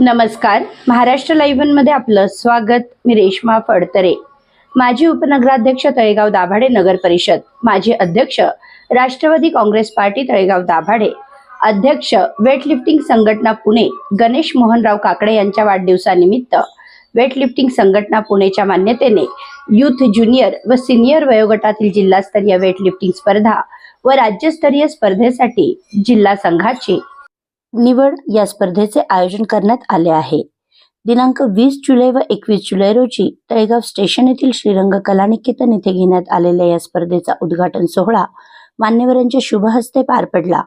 नमस्कार. महाराष्ट्र लाईव्हमध्ये आपलं स्वागत. मी रेश्मा फडतरे. माजी उपनगराध्यक्ष तळेगाव दाभाडे नगर परिषद. माजी अध्यक्ष राष्ट्रवादी काँग्रेस पार्टी तळेगाव दाभाडे. अध्यक्ष वेटलिफ्टिंग संघटना पुणे गणेश मोहनराव काकडे यांच्या वाढदिवसानिमित्त वेटलिफ्टिंग संघटना पुणेच्या मान्यतेने युथ ज्युनियर व सिनियर वयोगटातील जिल्हास्तरीय वेटलिफ्टिंग स्पर्धा व राज्यस्तरीय स्पर्धेसाठी जिल्हा संघाची निवड या स्पर्धेचे आयोजन करण्यात आले आहे. दिनांक वीस जुलै व एकवीस जुलै रोजी तळेगाव स्टेशन येथील श्रीरंग कला निकेतन येथे घेण्यात आलेल्या या स्पर्धेचा उद्घाटन सोहळा मान्यवरांच्या शुभ हस्ते पार पडला.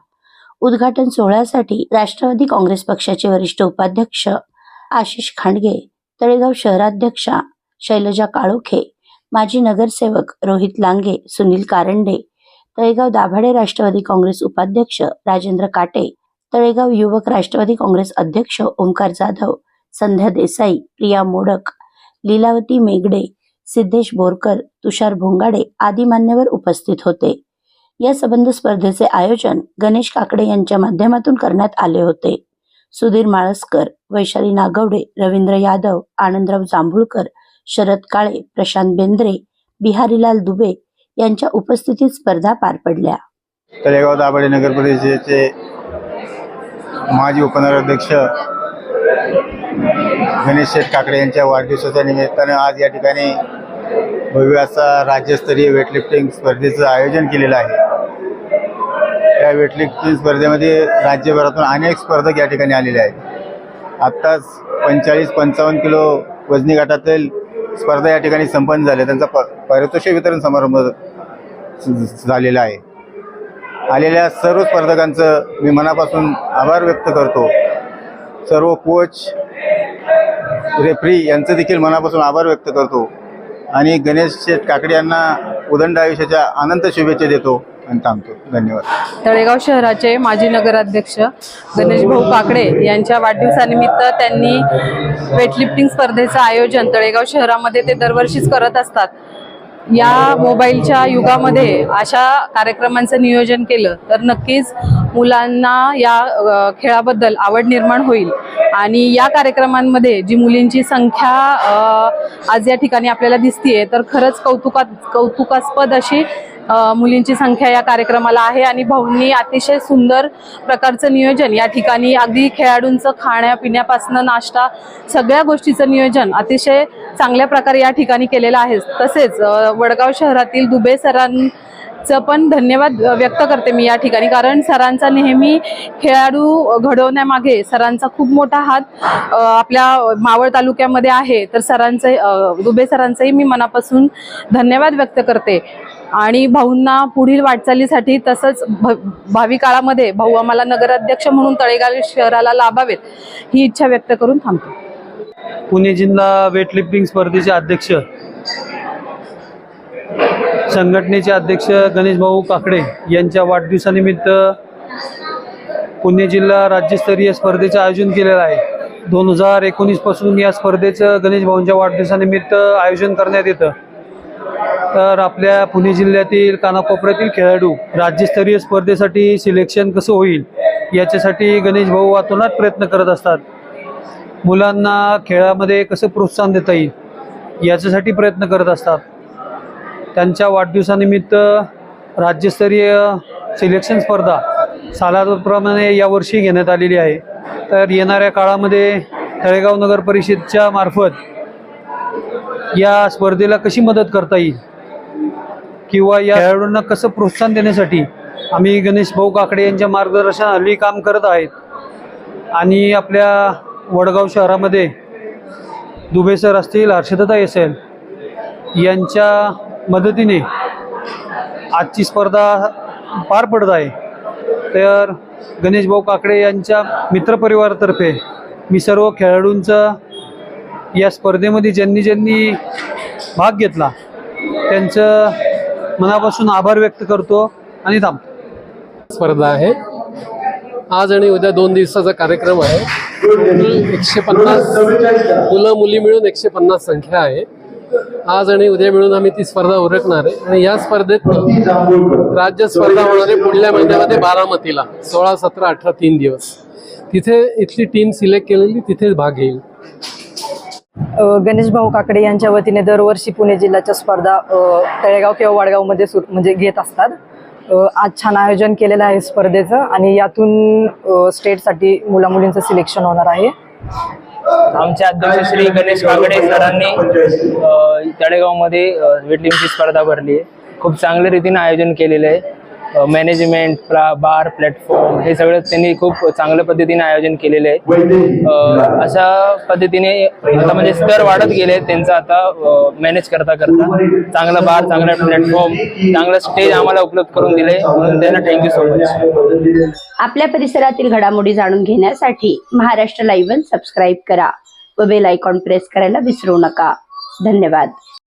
उद्घाटन सोहळ्यासाठी राष्ट्रवादी काँग्रेस पक्षाचे वरिष्ठ उपाध्यक्ष आशिष खांडगे तळेगाव शहराध्यक्षा शैलजा काळोखे माजी नगरसेवक रोहित लांगे सुनील कारंडे तळेगाव दाभाडे राष्ट्रवादी काँग्रेस उपाध्यक्ष राजेंद्र काटे तळेगाव युवक राष्ट्रवादी काँग्रेस अध्यक्ष ओंकार जाधव संध्या देसाई प्रिया मोडक लीलावती मेगडे सिद्धेश बोरकर तुषार भोंगाडे आदी मान्यवर उपस्थित होते. या संबंध स्पर्धेचे आयोजन गणेश काकडे यांच्या माध्यमातून करण्यात आले होते. सुधीर माळसकर वैशाली नागवडे रवींद्र यादव आनंदराव जांभुळकर शरद काळे प्रशांत बेंद्रे बिहारीलाल दुबे यांच्या उपस्थितीत स्पर्धा पार पडल्या. तळेगाव दाभाडे नगर परिषदेचे माजी उपनगराध्यक्ष गणेश शेठ काकडे यांच्या वाढदिवसाच्या निमित्तानं आज या ठिकाणी भव्य असा राज्यस्तरीय वेटलिफ्टिंग स्पर्धेचं आयोजन केलेलं आहे. या वेटलिफ्टिंग स्पर्धेमध्ये राज्यभरातून अनेक स्पर्धक या ठिकाणी आलेले आहेत. आत्ताच पंचेचाळीस पंचावन्न किलो वजनी गटातील स्पर्धा या ठिकाणी संपन्न झाल्या. त्यांचा प पारितोषिक वितरण समारंभ झालेला आहे. आलेल्या सर्व स्पर्धकांचं मी मनापासून आभार व्यक्त करतो. सर्व कोच रेफरी यांचं देखील मनापासून आभार व्यक्त करतो. आणि गणेश शेठ काकडे यांना उदंड आयुष्याच्या अनंत शुभेच्छा देतो आणि थांबतो. धन्यवाद. तळेगाव शहराचे माजी नगराध्यक्ष गणेश भाऊ काकडे यांच्या वाढदिवसानिमित्त त्यांनी वेटलिफ्टिंग स्पर्धेचं आयोजन तळेगाव शहरामध्ये ते दरवर्षीच करत असतात. या मोबाईलच्या युगामध्ये अशा कार्यक्रमांचं नियोजन केलं तर नक्कीच मुलांना या खेळाबद्दल आवड निर्माण होईल. आणि या कार्यक्रमांमध्ये जी मुलींची संख्या आज या ठिकाणी आपल्याला दिसतीये तर खरंच कौतुकात कौतुकास्पद अशी मुलींची संख्या या कार्यक्रमाला आहे आणि भाऊंनी अतिशय सुंदर प्रकारचं नियोजन या ठिकाणी अगदी खेळाडूंचं खाण्यापिण्यापासनं नाश्ता सगळ्या गोष्टीचं नियोजन अतिशय चांगल्या प्रकारे या ठिकाणी केलेलं आहे. तसेच वडगाव शहरातील दुबे सरांचं पण धन्यवाद व्यक्त करते मी या ठिकाणी. कारण सरांचा नेहमी खेळाडू घडवण्यामागे सरांचा खूप मोठा हात आपल्या मावळ तालुक्यामध्ये आहे. तर सरांचं दुबे सरांचंही मी मनापासून धन्यवाद व्यक्त करते. आणि भाऊंना पुढील वाटचालीसाठी तसंच भ भावी काळामध्ये भाऊ आम्हाला नगराध्यक्ष म्हणून तळेगाव शहराला लाभावेत ही इच्छा व्यक्त करून थांबतो. पुणे जिल्हा वेटलिफ्टिंग स्पर्धेचे अध्यक्ष संघटनेचे अध्यक्ष गणेश भाऊ काकडे यांच्या वाढदिवसानिमित्त पुणे जिल्हा राज्यस्तरीय स्पर्धेचं आयोजन केलेलं आहे. दोन हजार एकोणीसपासून या स्पर्धेचं गणेश भाऊंच्या वाढदिवसानिमित्त आयोजन करण्यात येतं. तर आपल्या पुणे जिल्ह्यातील कानाकोपऱ्यातील खेळाडू राज्यस्तरीय स्पर्धेसाठी सिलेक्शन कसं होईल याच्यासाठी गणेश भाऊ वातोनात प्रयत्न करत असतात. मुलांना खेळामध्ये कसं प्रोत्साहन देता येईल याच्यासाठी प्रयत्न करत असतात. त्यांच्या वाढदिवसानिमित्त राज्यस्तरीय सिलेक्शन स्पर्धा सालाप्रमाणे यावर्षी घेण्यात आलेली आहे. तर येणाऱ्या काळामध्ये तळेगाव नगर परिषदच्या मार्फत या स्पर्धेला कशी मदत करता येईल? किंवा या खेळाडूंना कसं प्रोत्साहन देण्यासाठी आम्ही गणेश भाऊ काकडे यांच्या मार्गदर्शनाखाली काम करत आहेत. आणि आपल्या वडगाव शहरामध्ये दुबे सर असतील हर्षदता असेल यांच्या मदतीने आजची स्पर्धा पार पडत आहे. तर गणेश भाऊ काकडे यांच्या मित्रपरिवारातर्फे मी सर्व खेळाडूंचं या स्पर्धेमध्ये ज्यांनी ज्यांनी भाग घेतला त्यांचं मनापासून आभार व्यक्त करतो आणि थांबतो स्पर्धा आहे. आज आणि उद्या दोन दिवसाचा कार्यक्रम आहे. एकशे पन्नास मुलं मुली मिळून एकशे पन्नास संख्या आहे. आज आणि उद्या मिळून आम्ही ती स्पर्धा उरकणार आहे. आणि या स्पर्धेत राज्य स्पर्धा होणार आहे पुढल्या महिन्यामध्ये बारामतीला सोळा सतरा अठरा तीन दिवस. तिथे इथली टीम सिलेक्ट केलेली तिथेच भाग घेईल. गणेश भाऊ काकडे यांच्या वतीने दरवर्षी पुणे जिल्ह्याच्या स्पर्धा तळेगाव किंवा वाडगावमध्ये सुर म्हणजे घेत असतात. आज छान आयोजन केलेलं आहे स्पर्धेचं आणि यातून स्टेटसाठी मुलामुलींचं सिलेक्शन होणार आहे. आमचे अध्यक्ष श्री गणेश काकडे सरांनी तळेगावमध्ये अ, स्पर्धा भरली आहे. खूप चांगल्या रीतीने आयोजन केलेलं आहे. मॅनेजमेंट बार प्लॅटफॉर्म हे सगळं त्यांनी खूप चांगल्या पद्धतीने आयोजन केलेले आहे अशा पद्धतीने आता म्हणजे स्तर वाढत गेले त्यांचा आता मॅनेज करता करता. चांगला बार चांगला प्लॅटफॉर्म चांगलं स्टेज आम्हाला उपलब्ध करून दिले म्हणून त्यांना थँक्यू सो मच आपल्या परिसरातील घडामोडी जाणून घेण्यासाठी महाराष्ट्र लाईव्ह सबस्क्राईब करा व बेल आयकॉन प्रेस करायला विसरू नका. धन्यवाद.